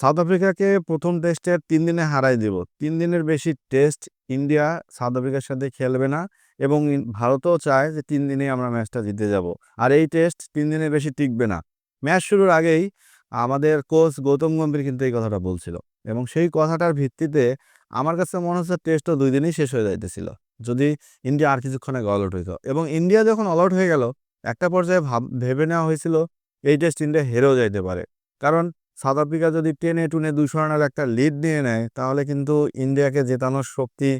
South আফ্রিকাকে প্রথম টেস্টে তিন দিনে হারাই দিব। তিন দিনের বেশি টেস্ট ইন্ডিয়া সাউথ আফ্রিকার সাথে খেলবে না এবং ভারতও চায় যে তিন দিনে আমরা ম্যাচটা জিতে যাব। আর এই টেস্ট তিন দিনের বেশি টিকবে না। ম্যাচ শুরুর আগেই আমাদের কোচ গৌতম গম্ভীর কিন্তু এই কথাটা বলছিল এবং সেই কথাটার ভিত্তিতে আমার কাছে মনে হচ্ছে টেস্টও দুই দিনই শেষ হয়ে যাইতেছিল। যদি ইন্ডিয়া আর কিছুক্ষণে অল আউট হইতো। এবং ইন্ডিয়া যখন অল আউট হয়ে গেল, একটা পর্যায়ে ভাব, ভেবে নেওয়া হয়েছিল, এই টেস্ট ইন্ডিয়া হেরেও যাইতে পারে। কারণ সাউথ আফ্রিকা যদি টেনে টুনে দুশো রানের একটা লিড নিয়ে নেয়, তাহলে কিন্তু ইন্ডিয়াকে জেতানোর শক্তি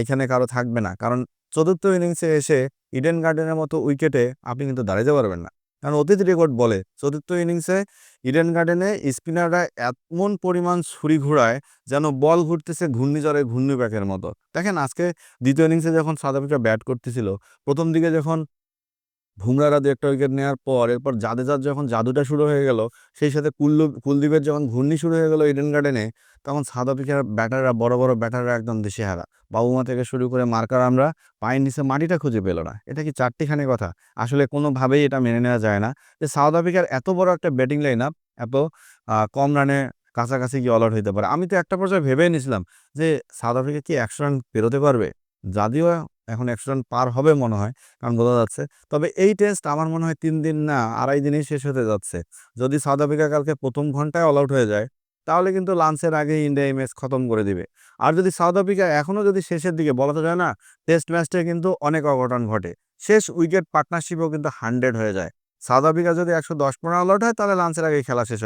এখানে কারও থাকবে না। কারণ চতুর্থ ইনিংসে এসে ইডেন গার্ডেনের মতো উইকেটে আপনি কিন্তু দাঁড়াতে পারবেন না। কারণ অতীত রেকর্ড বলে, চতুর্থ ইনিংসে ইডেন গার্ডেনে স্পিনাররা এমন পরিমাণ ছুরি ঘোরায় যেন বল ঘুরতেছে ঘূর্ণিঝড়ে ঘূর্ণিপাকের মতো। দেখেন আজকে দ্বিতীয় ইনিংসে যখন সাউথ আফ্রিকা ব্যাট করতেছিল, প্রথম দিকে যখন বুমরারা দু একটা উইকেট নেওয়ার পর, এরপর জাদেজার যখন জাদুটা শুরু হয়ে গেল, সেই সাথে কুল্লু কুলদীপের যখন ঘূর্ণি শুরু হয়ে গেল ইডেন গার্ডেনে তখন সাউথ আফ্রিকার ব্যাটাররা, বড় বড় ব্যাটাররা একদম দিশেহারা। বাবুমা থেকে শুরু করে মার্কার আমরা, পায়ের নিচে মাটিটা খুঁজে পেল না। এটা কি চারটিখানি কথা? আসলে কোনোভাবেই এটা মেনে নেওয়া যায় না। যে সাউথ আফ্রিকার এত বড় একটা ব্যাটিং লাইন আপ এত কম রানে কাছাকাছি কি অল আউট হইতে পারে। আমি তো একটা পর্যায়ে ভেবেই নিছিলাম যে সাউথ আফ্রিকা কি একশো রান পেরোতে পারবে? যদিও এখন একশো রান পার হবে মনে হয়, কারণ বোঝা যাচ্ছে। তবে এই টেস্ট আমার মনে হয় তিন দিন না, আড়াই দিনেই শেষ হতে যাচ্ছে। যদি সাউথ আফ্রিকা কালকে প্রথম ঘন্টায় অল আউট হয়ে যায়, তাহলে কিন্তু লাঞ্চের আগে ইন্ডিয়া এই ম্যাচ খতম করে দিবে। আর যদি সাউথ আফ্রিকা এখনও যদি শেষের দিকে, বলা তো যায় না টেস্ট ম্যাচটা কিন্তু অনেক অঘটন ঘটে। শেষ উইকেট পার্টনারশিপও কিন্তু হান্ড্রেড হয়ে যায়। সাউথ আফ্রিকা যদি একশো দশ পনেরো আউট হয়, তাহলে লাঞ্চের আগে খেলা শেষ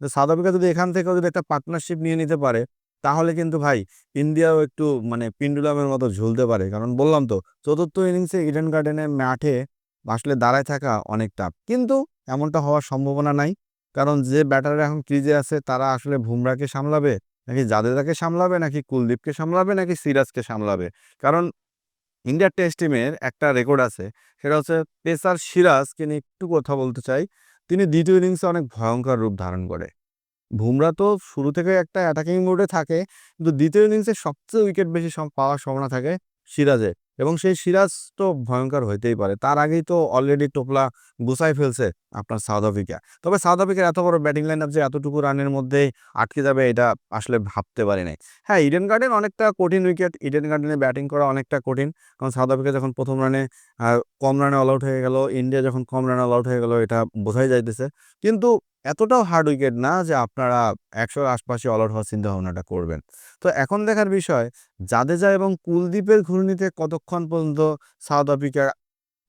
তো সাউথ আফ্রিকা যদি এখান থেকেও যদি একটা পার্টনারশিপ নিয়ে নিতে পারে তাহলে কিন্তু ভাই ইন্ডিয়াও একটু মানে পিন্ডুলামের মতো ঝুলতে পারে। কারণ বললাম তো, চতুর্থ ইনিংসে ইডেন গার্ডেনের মাঠে আসলে দাঁড়ায় থাকা অনেক টাফ। কিন্তু এমনটা হওয়ার সম্ভাবনা নাই। কারণ যে ব্যাটাররা এখন ক্রিজে আছে, তারা আসলে বুমরাকে সামলাবে, নাকি জাদেজাকে সামলাবে, নাকি কুলদীপকে সামলাবে, নাকি সিরাজকে সামলাবে? কারণ ইন্ডিয়ার টেস্ট টিমের একটা রেকর্ড আছে, সেটা হচ্ছে পেসার সিরাজকে নিয়ে একটু কথা বলতে চাই। তিনি দ্বিতীয় ইনিংসে অনেক ভয়ঙ্কর রূপ ধারণ করে। বুমরা তো শুরু থেকে একটা অ্যাটাকিং মোডে থাকে। কিন্তু দ্বিতীয় ইনিংসে সবচেয়ে উইকেট বেশি পাওয়ার সম্ভাবনা থাকে সিরাজের। এবং সেই সিরাজ তো ভয়ঙ্কর হইতেই পারে। তার আগেই তো অলরেডি টোপলা গুছাই ফেলছে আপনার সাউথ আফ্রিকা। তবে সাউথ আফ্রিকার এত বড় ব্যাটিং লাইন যে এতটুকু রানের মধ্যেই আটকে যাবে এটা আসলে ভাবতে পারি নাই। হ্যাঁ ইডেন গার্ডেন অনেকটা কঠিন উইকেট ইডেন গার্ডেনে ব্যাটিং করা অনেকটা কঠিন। কারণ সাউথ আফ্রিকা যখন প্রথম রানে কম রানে অল আউট হয়ে গেল ইন্ডিয়া যখন কম রানে অল আউট হয়ে গেল, এটা বোঝাই যাইতেছে। কিন্তু এতটাও হার্ড উইকেট না যে আপনারা একশোর আশপাশে অল আউট হওয়ার চিন্তা ভাবনাটা করবেন। তো এখন দেখার বিষয়, জাদেজা এবং কুলদীপের ঘূর্ণিতে কতক্ষণ পর্যন্ত সাউথ আফ্রিকা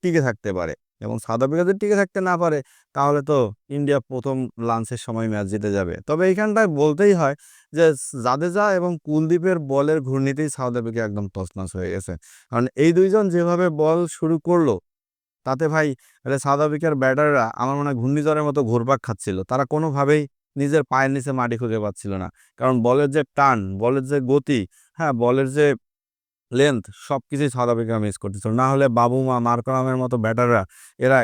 টিকে থাকতে পারে? এবং সাউথ আফ্রিকা যদি টিকে থাকতে না পারে, তাহলে তো ইন্ডিয়া প্রথম লাঞ্চের সময় ম্যাচ জিতে যাবে। তবে এইখানটায় বলতেই হয় যে, জাদেজা এবং কুলদীপের বলের ঘূর্ণিতেই সাউথ আফ্রিকা একদম তছনছ হয়ে গেছে। কারণ এই দুইজন যেভাবে বল শুরু করল, তাতে ভাই সাউথ আফ্রিকার ব্যাটাররা আমার মনে হয় ঘূর্ণিঝড়ের মতো ঘুরপাক খাচ্ছিল। তারা কোনোভাবেই নিজের পায়ের নিচে মাটি খুঁজে পাচ্ছিল না। কারণ বলের যে টান, বলের যে গতি হ্যাঁ বলের যে লেন্থ সব কিছুই সাউথ আফ্রিকা মিস করতেছিল না হলে বাবুমা মার্করামের মতো ব্যাটাররা এরা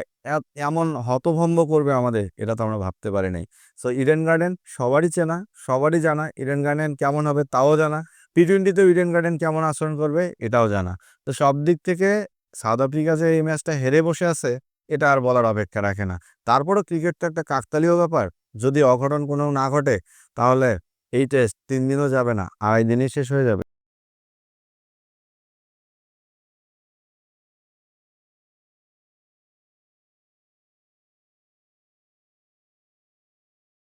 এমন হতভম্ব করবে আমাদের, এটা তো আমরা ভাবতে পারি নাই। সো ইডেন গার্ডেন সবারই চেনা, সবারই জানা। ইডেন গার্ডেন কেমন হবে তাও জানা। টি টোয়েন্টিতেও ইডেন গার্ডেন কেমন আচরণ করবে এটাও জানা। তো সব দিক থেকে সাউথ আফ্রিকা যে এই ম্যাচটা হেরে বসে আছে, এটা আর বলার অপেক্ষা রাখে না। তারপরও ক্রিকেট তো একটা কাকতালীয় ব্যাপার। যদি অঘটন কোনো না ঘটে, তাহলে এই টেস্ট তিন দিনও যাবে না, আড়াই দিনই শেষ হয়ে যাবে।